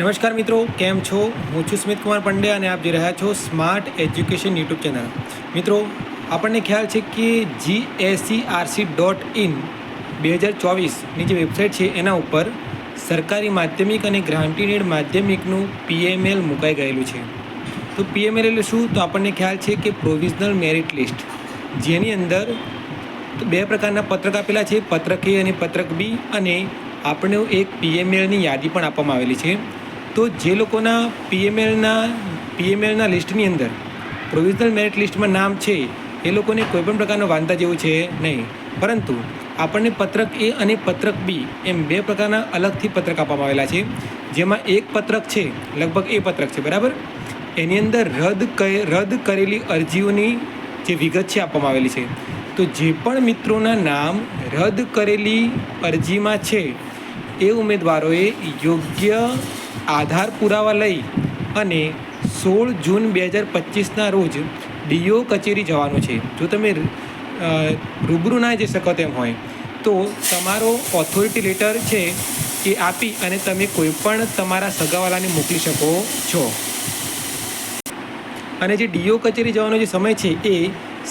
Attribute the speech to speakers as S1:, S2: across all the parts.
S1: નમસ્કાર મિત્રો, કેમ છો? હું છું સ્મિત કુમાર પંડ્યા અને આપ જોઈ રહ્યા છો સ્માર્ટ એજ્યુકેશન યુટ્યુબ ચેનલ. મિત્રો, આપણને ખ્યાલ છે કે G S E R C dot in બે હજાર ચોવીસની જે વેબસાઇટ છે, એના ઉપર સરકારી માધ્યમિક અને ગ્રાન્ટીનેડ માધ્યમિકનું પીએમએલ મુકાઈ ગયેલું છે. તો પીએમએલ એટલે શું? તો આપણને ખ્યાલ છે કે પ્રોવિઝનલ મેરિટ લિસ્ટ, જેની અંદર બે પ્રકારના પત્રક આપેલા છે, પત્રક એ અને પત્રક બી, અને આપણને એક પીએમએલની યાદી પણ આપવામાં આવેલી છે. તો જે લોકોના પીએમએલના પીએમએલના લિસ્ટની અંદર પ્રોવિઝનલ મેરિટ લિસ્ટમાં નામ છે, એ લોકોને કોઈપણ પ્રકારનો વાંધા જેવું છે નહીં. પરંતુ આપણને પત્રક એ અને પત્રક બી એમ બે પ્રકારના અલગથી પત્રક આપવામાં આવેલા છે. જેમાં એક પત્રક છે, લગભગ એ પત્રક છે, બરાબર? એની અંદર રદ રદ કરેલી અરજીઓની જે વિગત છે આપવામાં આવેલી છે. તો જે પણ મિત્રોના નામ રદ કરેલી અરજીમાં છે, એ ઉમેદવારોએ યોગ્ય આધાર પુરાવા લઈ અને સોળ જૂન બે હજાર પચીસના રોજ ડીઓ કચેરી જવાનું છે. જો તમે રૂબરૂ ના જઈ શકો તેમ હોય, તો તમારો ઓથોરિટી લેટર છે એ આપી અને તમે કોઈ પણ તમારા સગાવાલાને મોકલી શકો છો. અને જે ડીઓ કચેરી જવાનો જે સમય છે એ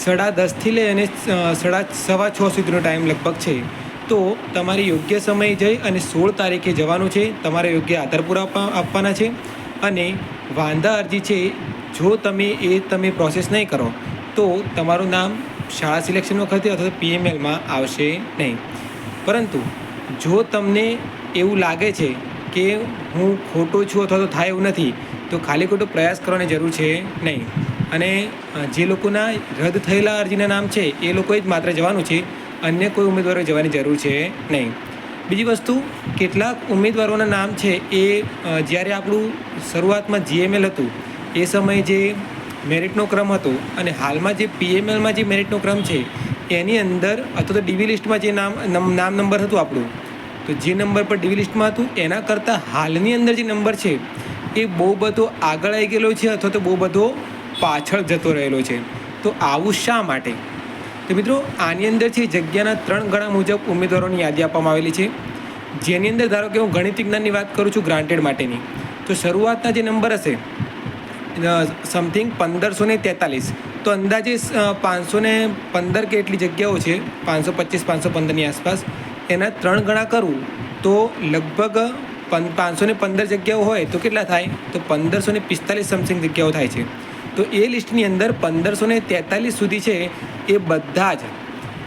S1: સાડા દસથી લઈ અને સાડા સવા છ સુધીનો ટાઈમ લગભગ છે. તો તમારે યોગ્ય સમયે જઈ અને સોળ તારીખે જવાનું છે. તમારે યોગ્ય આધાર પૂરા આપવાના છે. અને વાંધા અરજી છે, જો તમે એ તમે પ્રોસેસ નહીં કરો, તો તમારું નામ શાળા સિલેક્શન વખતે અથવા પીએમએલમાં આવશે નહીં. પરંતુ જો તમને એવું લાગે છે કે હું ખોટો છું અથવા તો થાય એવું નથી, તો ખાલી ખોટો પ્રયાસ કરવાની જરૂર છે નહીં. અને જે લોકોના રદ થયેલા અરજીના નામ છે, એ લોકોએ જ માત્ર જવાનું છે. અન્ય કોઈ ઉમેદવારો જવાની જરૂર છે નહીં. બીજી વસ્તુ, કેટલાક ઉમેદવારોના નામ છે એ જ્યારે આપણું શરૂઆતમાં જીએમએલ હતું, એ સમયે જે મેરિટનો ક્રમ હતો અને હાલમાં જે પીએમએલમાં જે મેરિટનો ક્રમ છે, એની અંદર અથવા તો ડીવી લિસ્ટમાં જે નામ નામ નંબર હતું આપણું, તો જે નંબર પર ડીવી લિસ્ટમાં હતું, એના કરતાં હાલની અંદર જે નંબર છે, એ બહુ બધો આગળ આવી ગયેલો છે અથવા તો બહુ બધો પાછળ જતો રહેલો છે. તો આવું શા માટે? તો મિત્રો, આની અંદર છે જગ્યાના ત્રણ ગણા મુજબ ઉમેદવારોની યાદી આપવામાં આવેલી છે. જેની અંદર ધારો કે હું ગણિત વિજ્ઞાનની વાત કરું છું ગ્રાન્ટેડ માટેની, તો શરૂઆતના જે નંબર હશે સમથિંગ પંદરસો ને તેતાલીસ. તો અંદાજે પાંચસો ને પંદર કે એટલી જગ્યાઓ છે, પાંચસો પચીસ, પાંચસો પંદરની આસપાસ, એના ત્રણ ગણા કરું, તો લગભગ પાંચસો ને પંદર જગ્યાઓ હોય તો કેટલા થાય? તો પંદરસો ને પિસ્તાલીસ સમથિંગ જગ્યાઓ થાય છે. તો એ લિસ્ટની અંદર પંદરસો ને તેતાલીસ સુધી છે એ બધા જ.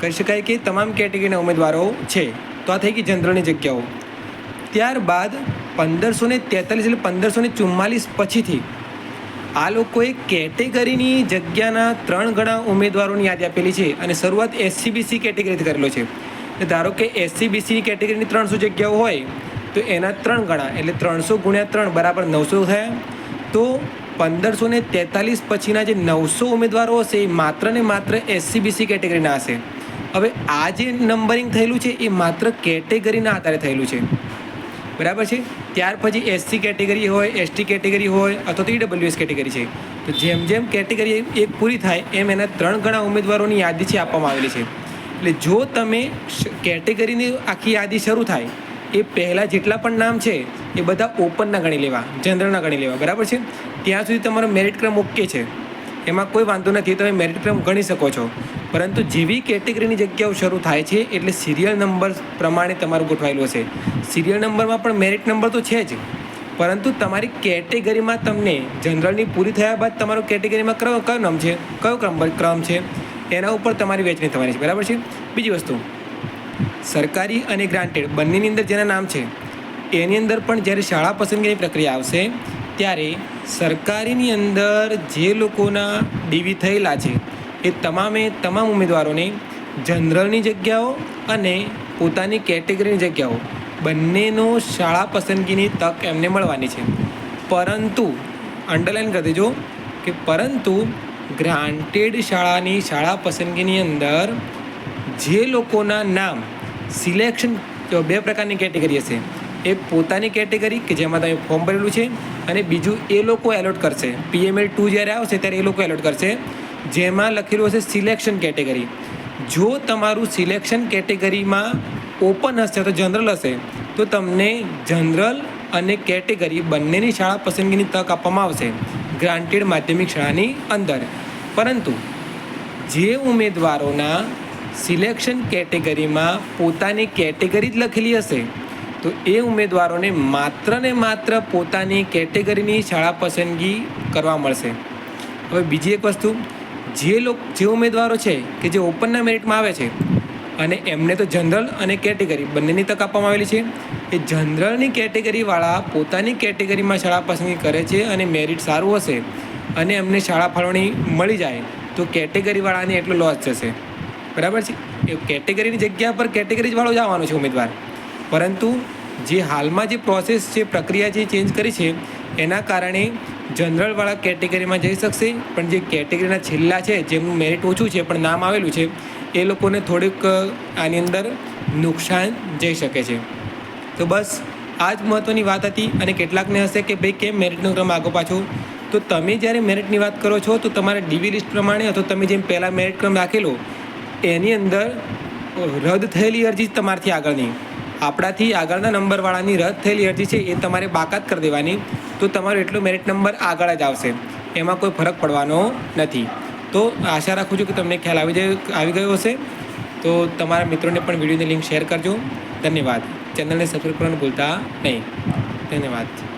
S1: કહી શકાય કે તમામ કેટેગરીના ઉમેદવારો છે. તો આ થઈ ગઈ જનરલની જગ્યાઓ. ત્યારબાદ પંદરસો ને તેતાલીસ એટલે પંદરસો ને ચુમ્માલીસ પછીથી આ લોકોએ કેટેગરીની જગ્યાના ત્રણ ગણા ઉમેદવારોની યાદી આપેલી છે અને શરૂઆત એસસીબીસી કેટેગરીથી કરેલો છે. ધારો કે એસસીબીસી કેટેગરીની ત્રણસો જગ્યાઓ હોય, તો એના ત્રણ ગણા એટલે ત્રણસો ગુણ્યા ત્રણ બરાબર નવસો થયા. તો પંદરસો ને તેતાલીસ પછીના જે નવસો ઉમેદવારો હશે એ માત્ર ને માત્ર એસસીબીસી કેટેગરીના હશે. હવે આ જે નંબરિંગ થયેલું છે એ માત્ર કેટેગરીના આધારે થયેલું છે. બરાબર છે? ત્યાર પછી એસસી કેટેગરી હોય એસટી કેટેગરી હોય અથવા તો ઈડબ્લ્યુએસ કેટેગરી છે. તો જેમ જેમ કેટેગરી એક પૂરી થાય, એમ એના ત્રણ ગણા ઉમેદવારોની યાદી છે આપવામાં આવેલી છે. એટલે જો તમે કેટેગરીની આખી યાદી શરૂ થાય એ પહેલાં જેટલા પણ નામ છે, એ બધા ઓપનના ગણી લેવા જનરલના ગણી લેવા, બરાબર છે? ત્યાં સુધી તમારો મેરિટ ક્રમ ઓકે છે. એમાં કોઈ વાંધો નથી, તમે મેરિટ ક્રમ ગણી શકો છો. પરંતુ જેવી કેટેગરીની જગ્યાઓ શરૂ થાય છે, એટલે સિરિયલ નંબર પ્રમાણે તમારું ગોઠવાયેલું હશે. સિરિયલ નંબરમાં પણ મેરિટ નંબર તો છે જ. પરંતુ તમારી કેટેગરીમાં તમને જનરલની પૂરી થયા બાદ તમારો કેટેગરીમાં કયો કયો નામ છે, કયો ક્રમ ક્રમ છે, એના ઉપર તમારી વહેંચણી થવાની છે, બરાબર છે? બીજી વસ્તુ સરકારી અને ગ્રાન્ટેડ બંનેની અંદર જેના નામ છે, એની અંદર પણ જ્યારે શાળા પસંદગીની પ્રક્રિયા આવશે, ત્યારે સરકારીની અંદર જે લોકોના ડીવી થયેલા છે, એ તમામે તમામ ઉમેદવારોને જનરલની જગ્યાઓ અને પોતાની કેટેગરીની જગ્યાઓ બંનેનો શાળા પસંદગીની તક એમને મળવાની છે. પરંતુ અંડરલાઈન કરી દેજો કે પરંતુ ગ્રાન્ટેડ શાળાની શાળા પસંદગીની અંદર જે લોકોના નામ સિલેક્શન બે પ્રકારની કેટેગરી હશે. એક પોતાની કેટેગરી કે જેમાં તમે ફોર્મ ભરેલું છે અને બીજું એ લોકો એલોટ કરશે. પીએમએલ ટુ જ્યારે આવશે ત્યારે એ લોકો એલોટ કરશે. જેમાં લખેલું હશે સિલેક્શન કેટેગરી. જો તમારું સિલેક્શન કેટેગરીમાં ઓપન હશે તો જનરલ હશે. તો તમને જનરલ અને કેટેગરી બંનેની શાળા પસંદગીની તક આપવામાં આવશે. ગ્રાન્ટેડ માધ્યમિક શાળાની અંદર. પરંતુ જે ઉમેદવારોના સિલેક્શન કેટેગરીમાં પોતાની કેટેગરી જ લખેલી હશે. તો એ ઉમેદવારોને માત્ર ને માત્ર પોતાની કેટેગરીની શાળા પસંદગી કરવા મળશે. હવે બીજી એક વસ્તુ, જે લોક, જે ઉમેદવારો છે કે જે ઓપનના મેરિટમાં આવે છે, અને એમને તો જનરલ અને કેટેગરી બંનેની તક આપવામાં આવેલી છે, એ જનરલની કેટેગરીવાળા પોતાની કેટેગરીમાં શાળા પસંદગી કરે છે અને મેરિટ સારું હશે અને એમને શાળા ફાળવણી મળી જાય, તો કેટેગરીવાળાને એટલો લોસ જશે. બરાબર છે? એ કેટેગરીની જગ્યા પર કેટેગરી જ છે ઉમેદવાર. પરંતુ જે હાલમાં જે પ્રોસેસ છે પ્રક્રિયા જે ચેન્જ કરી છે, એના કારણે જનરલવાળા કેટેગરીમાં જઈ શકશે. પણ જે કેટેગરીના છેલ્લા છે, જેમનું મેરિટ ઓછું છે, પણ નામ આવેલું છે, એ લોકોને થોડીક આની અંદર નુકસાન જઈ શકે છે. તો બસ, આ જ મહત્ત્વની વાત હતી અને કેટલાકને હશે કે ભાઈ, કેમ મેરિટનો ક્રમ આગો પાછો? તો તમે જ્યારે મેરિટની વાત કરો છો, તો તમારે ડીવી લિસ્ટ પ્રમાણે અથવા તમે જેમ પહેલાં મેરિટ ક્રમ રાખેલો એની અંદર રદ થયેલી અરજી તમારથી આગળની આપણાથી આગળના નંબરવાળાની રદ થયેલી અરજી છે એ તમારે બાકાત કરી દેવાની. તો તમારો એટલો મેરિટ નંબર આગળ જ આવશે. એમાં કોઈ ફરક પડવાનો નથી. તો આશા રાખું છું કે તમને ખ્યાલ આવી જાય, આવી ગયો હશે. તો તમારા મિત્રોને પણ વિડીયોની લિંક શેર કરજો. ધન્યવાદ. ચેનલને સબસ્ક્રાઈબ કરવાનું ભૂલતા નહીં. ધન્યવાદ.